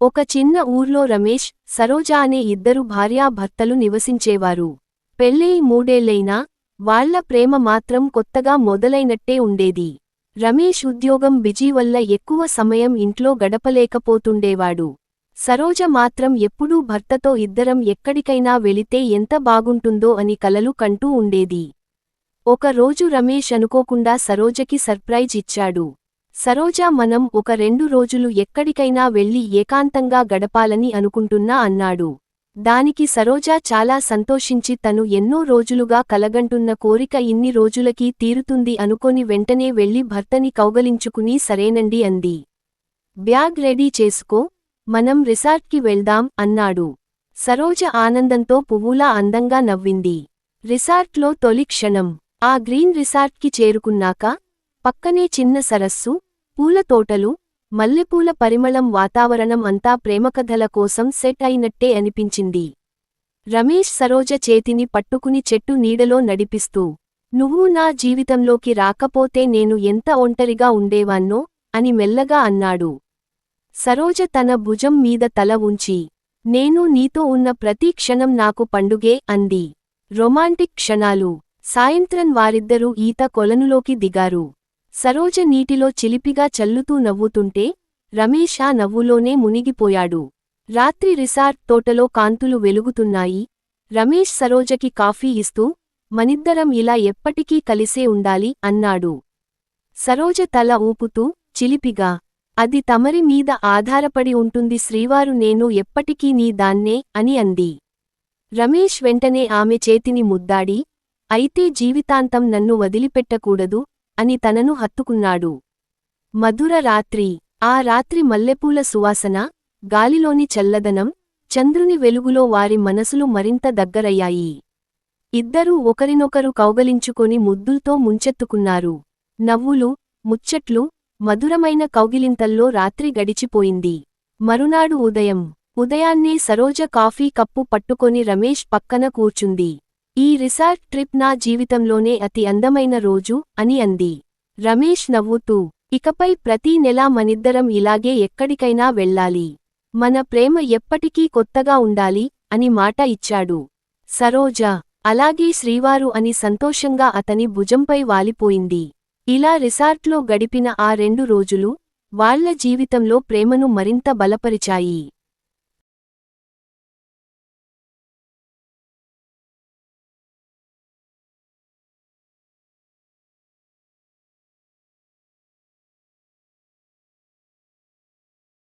ఒక చిన్న ఊర్లో రమేష్ సరోజ అనే ఇద్దరు భార్యాభర్తలు నివసించేవారు. పెళ్ళయి మూడేళ్ళైనా వాళ్ళ ప్రేమ మాత్రం కొత్తగా మొదలైనట్టే ఉండేది. రమేష్ ఉద్యోగం బిజీ వల్ల ఎక్కువ సమయం ఇంట్లో గడపలేకపోతుండేవాడు. సరోజ మాత్రం ఎప్పుడూ భర్తతో ఇద్దరం ఎక్కడికైనా వెళితే ఎంత బాగుంటుందో అని కలలు కంటూ ఉండేది. ఒక రోజు రమేష్ అనుకోకుండా సరోజకి సర్ప్రైజ్ ఇచ్చాడు. సరోజా మనం ఒక రెండు రోజులు ఎక్కడికైనా వెళ్ళి ఏకాంతంగా గడపాలని అనుకుంటున్నా అన్నాడు. దానికి సరోజా చాలా సంతోషించి తను ఎన్నో రోజులుగా కలగంటున్న కోరిక ఇన్ని రోజులకి తీరుతుంది అనుకొని వెంటనే వెళ్ళి భర్తని కౌగలించుకుని సరేనండి అంది. బ్యాగ్ రెడీ చేసుకో మనం రిసార్ట్కి వెళ్దాం అన్నాడు. సరోజ ఆనందంతో పువ్వులా అందంగా నవ్వింది. రిసార్ట్లో తొలి క్షణం. ఆ గ్రీన్ రిసార్ట్కి చేరుకున్నాక పక్కనే చిన్న సరస్సు పూల తోటలు మల్లెపూల పరిమళం వాతావరణం అంతా ప్రేమకథల కోసం సెట్ అయినట్టే అనిపించింది. రమేష్ సరోజ చేతిని పట్టుకుని చెట్టు నీడలో నడిపిస్తూ నువ్వు నా జీవితంలోకి రాకపోతే నేను ఎంత ఒంటరిగా ఉండేవాన్నో అని మెల్లగా అన్నాడు. సరోజ తన భుజం మీద తల ఉంచి నేను నీతో ఉన్న ప్రతి క్షణం నాకు పండుగే అంది. రొమాంటిక్ క్షణాలు. సాయంత్రం వారిద్దరూ ఈత కొలనులోకి దిగారు. సరోజ నీటిలో చిలిపిగా చల్లుతూ నవ్వుతుంటే రమేష్ ఆ నవ్వులోనే మునిగిపోయాడు. రాత్రి రిసార్ట్ తోటలో కాంతులు వెలుగుతున్నాయి. రమేష్ సరోజకి కాఫీ ఇస్తూ మనిద్దరం ఇలా ఎప్పటికీ కలిసే ఉండాలి అన్నాడు. సరోజ తల ఊపుతూ చిలిపిగా. అది తమరి మీద ఆధారపడి ఉంటుంది. శ్రీవారు నేను ఎప్పటికీ నీ దాన్నే అని అంది. రమేష్ వెంటనే ఆమె చేతిని ముద్దాడి అయితే జీవితాంతం నన్ను వదిలిపెట్టకూడదు. అని తనను హత్తుకున్నాడు. మధుర రాత్రి ఆ రాత్రి మల్లెపూల సువాసన గాలిలోని చల్లదనం చంద్రుని వెలుగులో వారి మనసులు మరింత దగ్గరయ్యాయి. ఇద్దరూ ఒకరినొకరు కౌగలించుకొని ముద్దుల్తో ముంచెత్తుకున్నారు. నవ్వులు ముచ్చట్లు మధురమైన కౌగిలింతల్లో రాత్రి గడిచిపోయింది. మరునాడు ఉదయం ఉదయాన్నే సరోజ కాఫీ కప్పు పట్టుకొని రమేష్ పక్కన కూర్చుంది. ఈ రిసార్ట్ ట్రిప్ నా జీవితంలోనే అతి అందమైన రోజు అని అంది. రమేష్ నవ్వుతూ ఇకపై ప్రతీ నెలా మనిద్దరం ఇలాగే ఎక్కడికైనా వెళ్ళాలి. మన ప్రేమ ఎప్పటికీ కొత్తగా ఉండాలి అని మాట ఇచ్చాడు. సరోజ అలాగే శ్రీవారు అని సంతోషంగా అతని భుజంపై వాలిపోయింది. ఇలా రిసార్ట్లో గడిపిన ఆ రెండు రోజులు వాళ్ళ జీవితంలో ప్రేమను మరింత బలపరిచాయి.